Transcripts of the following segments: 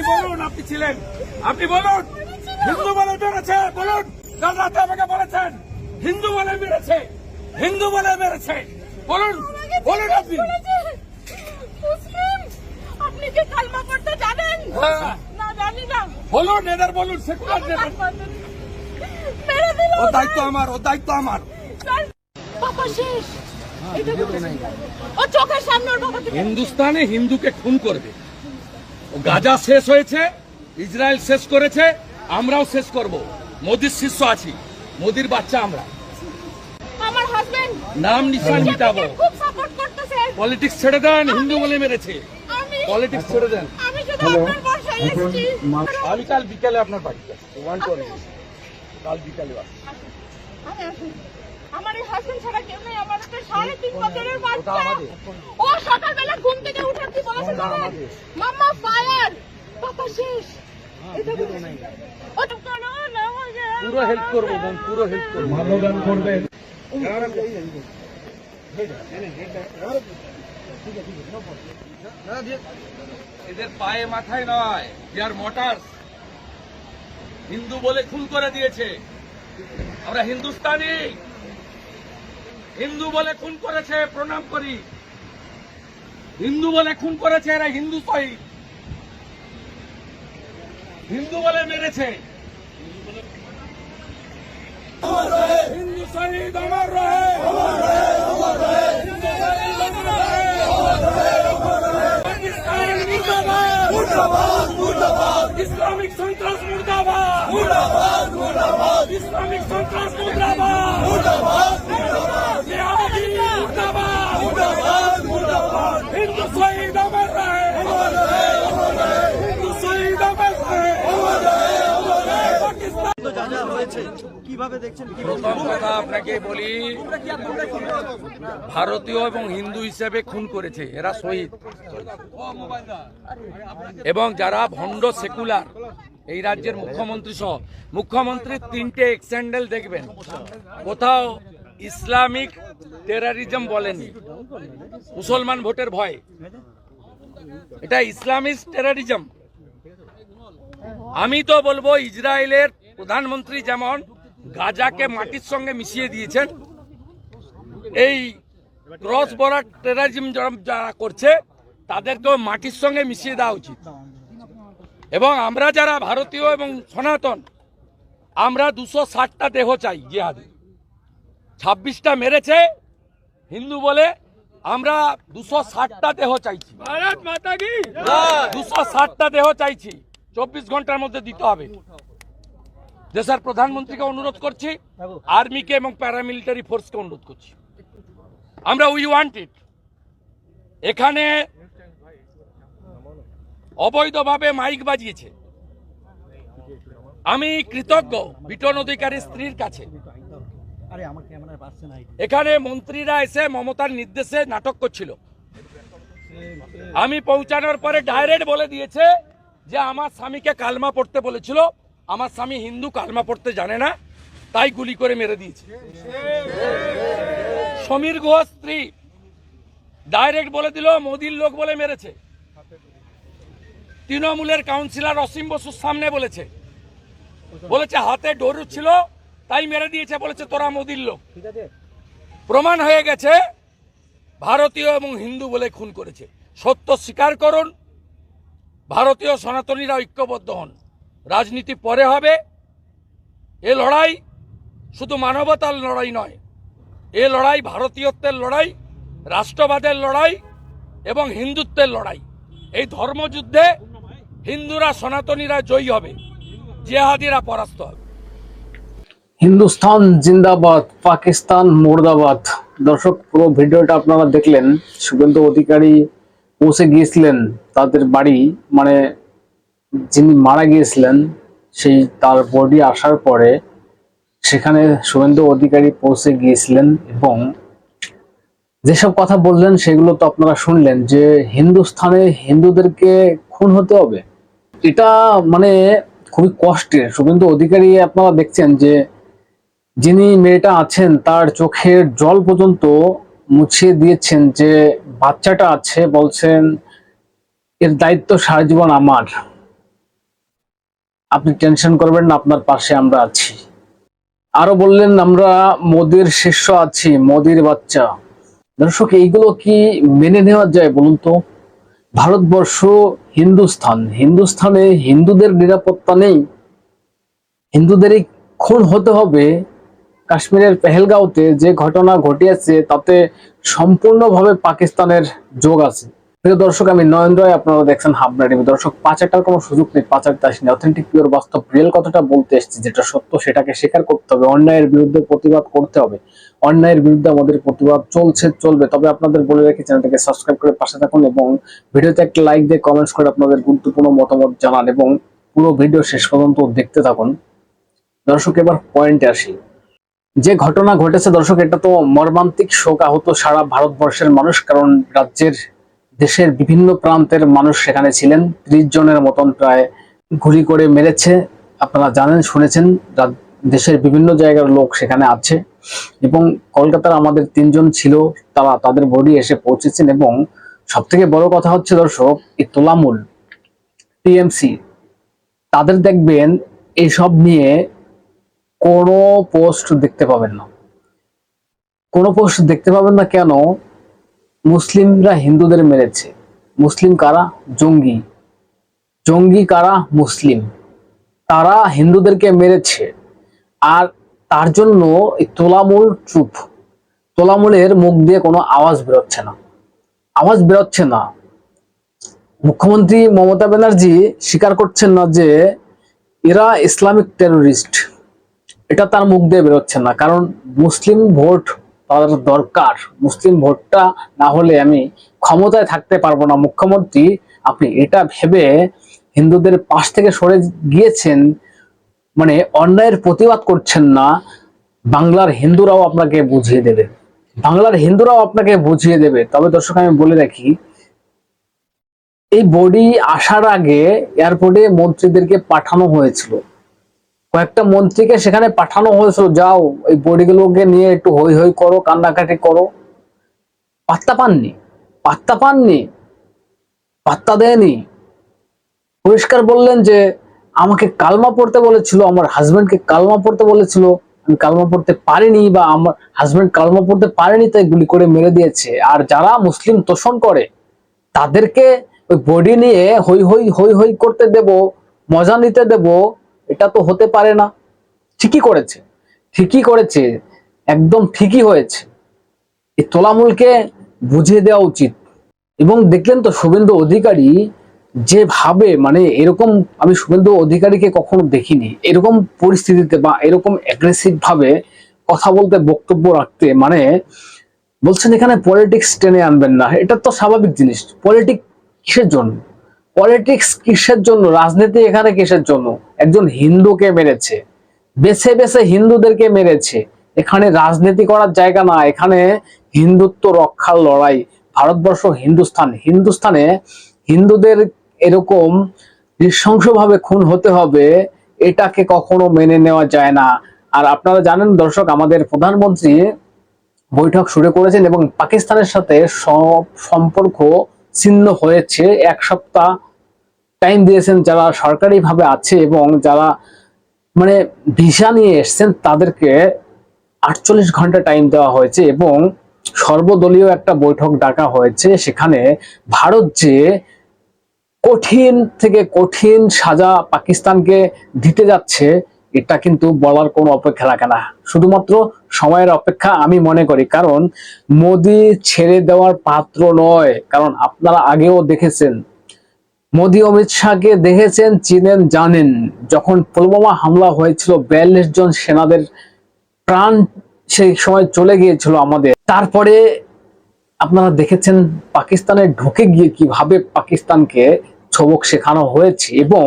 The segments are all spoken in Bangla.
আপনি বলুন আপনি ছিলেন। আপনি বলুন হিন্দু বলে মেরেছে বলুন। কাল রাতে আমাকে বলেছেন হিন্দু বলে মেরেছে হিন্দু বলে মেরেছে। বলুন বলুন আপনি। মুসলিম আপনি কি কালমা পড়তে জানেন? হ্যাঁ। বলুন এদের বলুন সেকুলার ও দায়িত্ব আমার ও দায়িত্ব আমার। হিন্দুস্তানে হিন্দুকে খুন করবে। গাজা শেষ হয়েছে ইসরায়েল শেষ করেছে আমরাও শেষ করব। মোদির শিষ্য আছি মোদির বাচ্চা আমরা। আমার হাজবেন্ড নাম নিশান মিটাবো। খুব সাপোর্ট করতেছে। পলিটিক্স ছেড়ে দেন হিন্দু বলে মেরেছে। পলিটিক্স ছেড়ে দেন। আমি শুধু আপনার বর্ষায় এসেছি। আমি কাল বিকালে আপনার বাড়িতে ওয়ান কাল বিকালে আসব। আমার এই হাজবেন্ড ছাড়া কেউ নেই আমার একটা সাড়ে তিন বছরের বাচ্চা। ও সকালবেলা ঘুম থেকে উঠার কি বলেছে জানেন? মাম্মা ফায়ার পাপা শেষ। পুরো হেল্প করব পুরো হেল্প করব। করবেন এদের পায়ে মাথায় নয় ইয়ার মোটরস হিন্দু বলে খুন করে দিয়েছে। আমরা হিন্দুস্তানি। হিন্দু বলে খুন করেছে, প্রণাম করি। হিন্দু বলে খুন করেছে, এরা হিন্দু শহীদ হিন্দু বলে মেরেছে। হিন্দু শহীদ আমার রহে অমর রহে। পাকিস্তান মুর্দাবাদ। ইসলামিক সন্ত্রাস মুর্দাবাদ ইসলামিক সন্ত্রাস মুর্দাবাদ জিহাদি মুর্দাবাদ হিন্দু শহীদ আমার রহে হিন্দু শহীদ আমার রহে পাকিস্তান যা যা হয়েছে কীভাবে দেখছেন প্রথম কথা আপনাকে বলি ভারতীয় এবং হিন্দু হিসেবে খুন করেছে এরা শহীদ। এবং যারা ভণ্ড সেকুলার এই রাজ্যের মুখ্যমন্ত্রী সহ মুখ্যমন্ত্রীর তিনটে এক্সেন্ডেল দেখবেন। কোথাও ইসলামিক টেরারিজম বলেনি। মুসলমান ভোটের ভয়। এটা ইসলামিক টেরারিজম আমি তো বলব ইসরায়েলের প্রধানমন্ত্রী যেমন গাজাকে মাটির সঙ্গে মিশিয়ে দিয়েছেন এই ক্রস বর্ডার টেরারিজম যারা করছে তাদেরকেও মাটির সঙ্গে মিশিয়ে দেওয়া উচিত। এবং আমরা যারা ভারতীয় এবং সনাতন আমরা দুশো ষাটটা দেহ চাই জিহাদি। ছাব্বিশটা মেরেছে হিন্দু বলে আমরা দুশো ষাটটা দেহ চাইছি। দুশো ষাটটা দেহ চাইছি। চব্বিশ ঘণ্টার মধ্যে দিতে হবে। দেশের প্রধানমন্ত্রীকে অনুরোধ করছি, আর্মিকে এবং প্যারামিলিটারি ফোর্সকে অনুরোধ করছি। আমরা উই ওয়ান্ট ইট এখানে অবৈধভাবে মাইক বাজিয়েছে। আমি কৃতজ্ঞ বিটন অধিকারী স্ত্রীর কাছে। এখানে মন্ত্রীরা এসে মমতার নির্দেশে নাটক করছিল। আমি পৌঁছানোর পরে ডাইরেক্ট বলে দিয়েছে যে আমার স্বামীকে কালমা পড়তে বলেছিল। আমার স্বামী হিন্দু কালমা পড়তে জানে না তাই গুলি করে মেরে দিয়েছে। সমীর গুহ স্ত্রী ডাইরেক্ট বলে দিল মোদির লোক বলে মেরেছে। তৃণমূলের কাউন্সিলর অসীম বসুর সামনে বলেছে। বলেছে হাতে ডরু ছিল তাই মেরে দিয়েছে বলেছে তোরা মোদির লোক। প্রমাণ হয়ে গেছে ভারতীয় এবং হিন্দু বলে খুন করেছে। সত্য স্বীকার করুন ভারতীয় সনাতনীরা ঐক্যবদ্ধ হন। রাজনীতি পরে হবে। এ লড়াই শুধু মানবতার লড়াই নয়, এ লড়াই ভারতীয়ত্বের লড়াই, রাষ্ট্রবাদের লড়াই এবং হিন্দুত্বের লড়াই। এই ধর্মযুদ্ধে হিন্দুরা সনাতনীরা জয়ী হবে, জেহাদিরা পরাস্ত হবে। হিন্দুস্তান জিন্দাবাদ, পাকিস্তান মুর্দাবাদ। দর্শক, পুরো ভিডিওটা আপনারা দেখলেন। শুভেন্দু অধিকারী পৌঁছে গিয়েছিলেন তাদের বাড়ি মানে যিনি মারা গিয়েছিলেন, সেই তার বডি আসার পরে সেখানে শুভেন্দু অধিকারী পৌঁছে গিয়েছিলেন এবং যেসব কথা বললেন সেগুলো তো আপনারা শুনলেন যে হিন্দুস্থানে হিন্দুদেরকে খুন হতে হবে। এটা মানে খুবই কষ্টের। শুভেন্দু অধিকারী আপনারা দেখছেন যে যিনি মেয়েটা আছেন, তার চোখের জল পর্যন্ত মুছিয়ে দিয়েছেন যে বাচ্চাটা আছে, বলছেন, এর দায়িত্ব সারা জীবন আমার। আপনি টেনশন করবেন না, আপনার পাশে আমরা আছি। আরও বললেন, আমরা মোদির শিষ্য আছি, মোদির বাচ্চা। দর্শক, এইগুলো কি মেনে নেওয়া যায় বলুন তো? ভারতবর্ষ হিন্দুস্থান। হিন্দুস্থানে হিন্দুদের নিরাপত্তা নেই। হিন্দুদেরই খুন হতে হবে। কাশ্মীরের পেহেলগাঁওতে যে ঘটনা ঘটিয়েছে, তাতে সম্পূর্ণভাবে পাকিস্তানের যোগ আছে। প্রিয় দর্শক, আমি নয়ন রায়, আপনারা দেখছেন হাবনা টিভি। দর্শক, পাচারটার কোনো সুযোগ নেই পাঁচ পাচারটা আসেনি অথেন্টিক পিওর বাস্তব রিয়েল কথাটা বলতে এসেছি, যেটা সত্য, সেটাকে স্বীকার করতে হবে। অন্যায়ের বিরুদ্ধে প্রতিবাদ করতে হবে। অন্যায়ের বিরুদ্ধে আমাদের প্রতিবাদ চলছে, চলবে। তবে আপনাদের বলে রাখি, চ্যানেলটাকে সাবস্ক্রাইব করে পাশে থাকুন এবং ভিডিওতে একটা লাইক দিয়ে কমেন্টস করে আপনাদের গুরুত্বপূর্ণ মতামত জানান এবং পুরো ভিডিও শেষ পর্যন্ত দেখতে থাকুন। দর্শক, এবার পয়েন্টে আসি। যে ঘটনা ঘটেছে, দর্শক, এটা তো মর্মান্তিক শোক আহত সারা ভারতবর্ষের মানুষ, কারণ রাজ্যের দেশের বিভিন্ন প্রান্তের মানুষ সেখানে ছিলেন। ত্রিশ জনের মতন প্রায় গুলি করে মেরেছে। আপনারা জানেন, শুনেছেন দেশের বিভিন্ন জায়গার লোক সেখানে আছে এবং কলকাতার আমাদের তিনজন ছিল, তারা তাদের বডি এসে পৌঁছেছেন এবং সব থেকে বড় কথা হচ্ছে, দর্শক, এই তোলামূল, টিএমসি, তাদের দেখবেন এইসব নিয়ে কোনো পোস্ট দেখতে পাবেন না। কোনো পোস্ট দেখতে পাবেন না কেন? মুসলিমরা হিন্দুদের মেরেছে। মুসলিম কারা? জঙ্গি। জঙ্গি কারা? মুসলিম। তারা হিন্দুদেরকে মেরেছে। আর তার জন্য তোলামূল চুপ। তোলামূলের মুখ দিয়ে কোনো আওয়াজ বেরোচ্ছে না। আওয়াজ বেরোচ্ছে না। মুখ্যমন্ত্রী মমতা ব্যানার্জি স্বীকার করছেন না যে এরা ইসলামিক টেরোরিস্ট। এটা তার মুখ দিয়ে বেরোচ্ছে না। কারণ মুসলিম ভোট তাদের দরকার। মুসলিম ভোটটা না হলে আমি ক্ষমতায় থাকতে পারব না। মুখ্যমন্ত্রী, আপনি এটা ভেবে হিন্দুদের পাশ থেকে সরে গিয়েছেন মানে অন্যায়ের প্রতিবাদ করছেন না, বাংলার হিন্দুরাও আপনাকে বুঝিয়ে দেবে। বাংলার হিন্দুরাও আপনাকে বুঝিয়ে দেবে। তবে দর্শক, আমি বলে রাখি, এই বডি আসার আগে এয়ারপোর্টে মন্ত্রীদেরকে পাঠানো হয়েছিল। কয়েকটা মন্ত্রীকে সেখানে পাঠানো হয়েছিল, যাও, এই বডিগুলোকে নিয়ে একটু হই হই করো, কান্নাকাটি করো। পাত্তা পাননি পাত্তা পাননি, পাত্তা দেয়নি। পরিষ্কার বললেন যে, আমাকে কালমা পড়তে বলেছিল, আমার হাজবেন্ডকে কালমা পড়তে বলেছিল, আমি কালমা পড়তে পারিনি বা আমার হাজব্যান্ড কালমা পড়তে পারেনি, তাই গুলি করে মেরে দিয়েছে। আর যারা মুসলিম তোষণ করে, তাদেরকে ওই বডি নিয়ে হই হই হই হই করতে দেব, মজা নিতে দেব এটা তো হতে পারে না। ঠিকই করেছে। ঠিকই করেছে। একদম ঠিকই হয়েছে। এই তোলামূলকে বুঝিয়ে দেওয়া উচিত। এবং দেখলেন তো শুভেন্দু অধিকারী যেভাবে মানে এরকম আমি শুভেন্দু অধিকারীকে কখনো দেখিনি, এরকম পরিস্থিতিতে বা এরকম অ্যাগ্রেসিভ ভাবে কথা বলতে, বক্তব্য রাখতে মানে বলছেন এখানে পলিটিক্স টেনে আনবেন না। এটা তো স্বাভাবিক জিনিস। পলিটিক্স কিসের জন্য? পলিটিক্স কিসের জন্য? রাজনীতি এখানে কিসের জন্য? একজন হিন্দুকে মেরেছে, বেছে বেছে হিন্দুদেরকে মেরেছে। এখানে রাজনীতি করার জায়গা না, এখানে হিন্দুত্ব রক্ষার লড়াই, ভারতবর্ষ হিন্দুস্থান। হিন্দুস্থানে হিন্দুদের এরকম নৃশংসভাবে খুন হতে হবে, এটাকে কখনো মেনে নেওয়া যায় না। আর আপনারা জানেন দর্শক, আমাদের প্রধানমন্ত্রী বৈঠক শুরু করেছেন এবং পাকিস্তানের সাথে সম্পর্ক ছিন্ন হয়েছে, এক সপ্তাহ টাইম দিয়েছেন, যারা সরকারিভাবে আছে এবং যারা মানে ভিসা নিয়ে এসছেন, তাদেরকে আটচল্লিশ ঘণ্টা টাইম দেওয়া হয়েছে এবং সর্বদলীয় একটা বৈঠক ডাকা হয়েছে, সেখানে ভারত যে কঠিন থেকে কঠিন সাজা পাকিস্তানকে দিতে যাচ্ছে, এটা কিন্তু বলার কোনো অপেক্ষা রাখে না। শুধুমাত্র সময়ের অপেক্ষা আমি মনে করি, কারণ মোদি ছেড়ে দেওয়ার পাত্র নয়, কারণ আপনারা আগেও দেখেছেন মোদি, অমিত শাহকে দেখেছেন, চিনেন, জানেন। যখন পুলওয়ামা হামলা হয়েছিল, বিয়াল্লিশ জন সেনাদের প্রাণ সেই সময় চলে গিয়েছিল আমাদের। তারপরে আপনারা দেখেছেন, পাকিস্তানে ঢুকে গিয়ে কীভাবে পাকিস্তানকে ছবক শেখানো হয়েছে এবং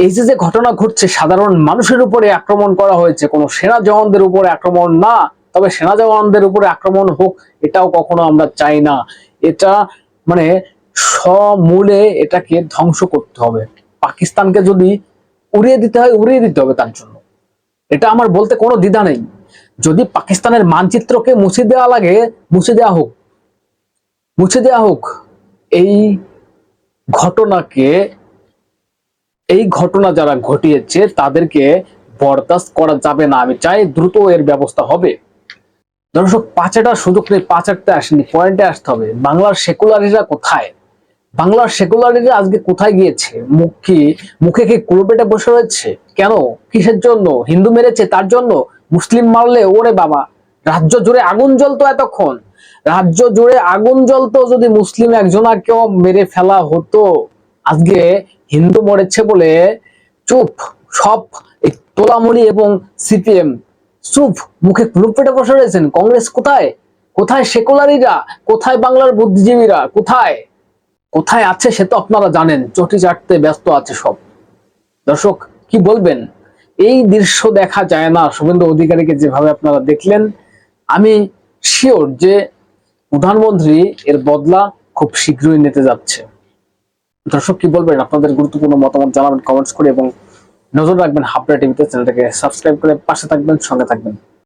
এই যে যে ঘটনা ঘটছে, সাধারণ মানুষের উপরে আক্রমণ করা হয়েছে, কোনো সেনা জওয়ানদের উপরে আক্রমণ না, তবে সেনা জওয়ানদের উপরে আক্রমণ হোক, এটাও কখনো আমরা চাই না। এটা মানে সমূলে এটাকে ধ্বংস করতে হবে। পাকিস্তানকে যদি উড়িয়ে দিতে হয়, উড়িয়ে দিতে হবে তার জন্য। এটা আমার বলতে কোনো দ্বিধা নেই। যদি পাকিস্তানের মানচিত্রকে মুছে দেওয়া লাগে, মুছে দেওয়া হোক, মুছে দেওয়া হোক, এই ঘটনাকে, এই ঘটনা যারা ঘটিয়েছে, তাদেরকে বরদাস্ত করা যাবে না। আমি চাই দ্রুত এর ব্যবস্থা হবে। দর্শক পাঁচাটার সুযোগ নেই, পাঁচ পাঁচাটতে আসেনি। পয়েন্টে আসতে হবে। বাংলার সেকুলারিরা কোথায়? বাংলার সেকুলারিরা আজকে কোথায় গিয়েছে? মুখ কি, মুখে কি কুলোপেটে বসে রয়েছে? কেন? কিসের জন্য? হিন্দু মেরেছে তার জন্য? মুসলিম মারলে? ওরে বাবা। রাজ্য জুড়ে আগুন জ্বলতো এতক্ষণ। রাজ্য জুড়ে আগুন জ্বলতো যদি মুসলিম একজনাকেও মেরে ফেলা হতো। আজকে হিন্দু মরেছে বলে চুপ, সব এই তোলামুড়ি এবং সিপিএম চুপ, মুখে কুলুপেটে বসে রয়েছেন। কংগ্রেস কোথায়? কোথায় সেকুলারিরা? কোথায় বাংলার বুদ্ধিজীবীরা? কোথায়? কোথায় আছে সে তো আপনারা জানেন, চটি চাটতে ব্যস্ত আছে সব। দর্শক, কি বলবেন? এই দৃশ্য দেখা যায় না, শুভেন্দু অধিকারীকে যেভাবে আপনারা দেখলেন, আমি শিওর যে প্রধানমন্ত্রী এর বদলা খুব শীঘ্রই নিতে যাচ্ছে। দর্শক, কি বলবেন? আপনাদের গুরুত্বপূর্ণ মতামত জানাবেন কমেন্টস করে এবং নজর রাখবেন হাবড়া টিভিতে, চ্যানেলটাকে সাবস্ক্রাইব করে পাশে থাকবেন, সঙ্গে থাকবেন।